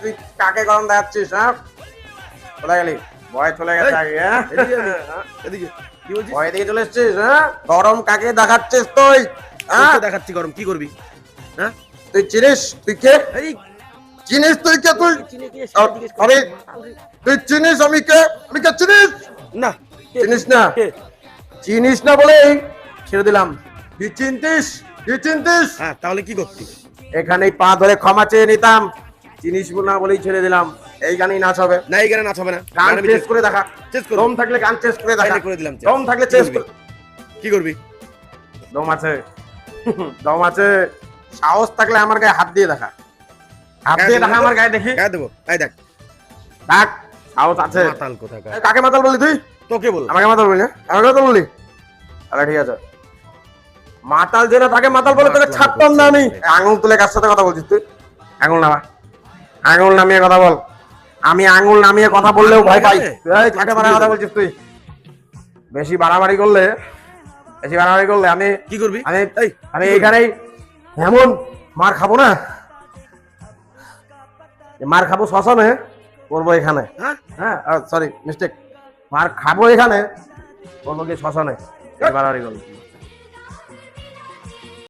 তুই কাকে গরম দেখাচ্ছিস হ্যাঁ? চলে গেলি? ভয় চলে গেছে আগে হ্যাঁ? এদিকে কি বলছিস? ভয় দিয়ে চলে এসছিস হ্যাঁ? গরম কাকে দেখাচ্ছিস তুই হ্যাঁ? দেখাচ্ছি গরম কি করবি? হ্যাঁ? তুই চিনিস? তুই কে? চিনিস তুই কে তুই? আমি তুই চিনিস আমি কে? আমি কে চিনিস? না। চিনিস না? চিনিস না বলেই ছেড়ে দিলাম। তুই চিনতিস? তুই চিনতিস? হ্যাঁ তাহলে কি করতিস? এখানেই পা ধরে ক্ষমা চেয়ে নিতাম। চিনিস না বলেই ছেড়ে দিলাম। এই গানেই নাচ হবে। না এই গানে নাচ হবে না। গান চেস করে দেখা। চেস। দম থাকলে গান চেস করে দেখা। করে দিলাম। দম থাকলে চেস? কি করবি? দম আছে। দম আছে। সাহস থাকলে আমার গায়ে হাত দিয়ে দেখা। হাত দিয়ে দেখা আমার গায়ে দেখি। গায়ে দেবো। এই দেখ। দেখ সাহস আছে। মাতাল কোথাকার। কাকে মাতাল বলি তুই? তোকে বল আমাকে মাতাল বলি না আমাকে মাতাল বলি তাহলে ঠিক আছে। মাতাল যেটা তাকে মাতাল বলে তোকে ছাড়তাম না আমি। আঙুল তুলে কার সাথে কথা বলছিস তুই? আঙুল নামা। আঙুল নামিয়ে কথা বল। আমি আঙুল নামিয়ে কথা বললেও ভয় পাই। কাকে মারা কথা বলছিস তুই? বেশি বাড়াবাড়ি করলে বেশি বাড়াবাড়ি করলে আমি কি করবি? আমি আমি এইখানেই এমন মার খাব না। মার খাব শ্মশানে করব এখানে। হ্যাঁ? হ্যাঁ সরি মিস্টেক মার খাব এখানে করব কি শ্মশানে বাড়াবাড়ি করব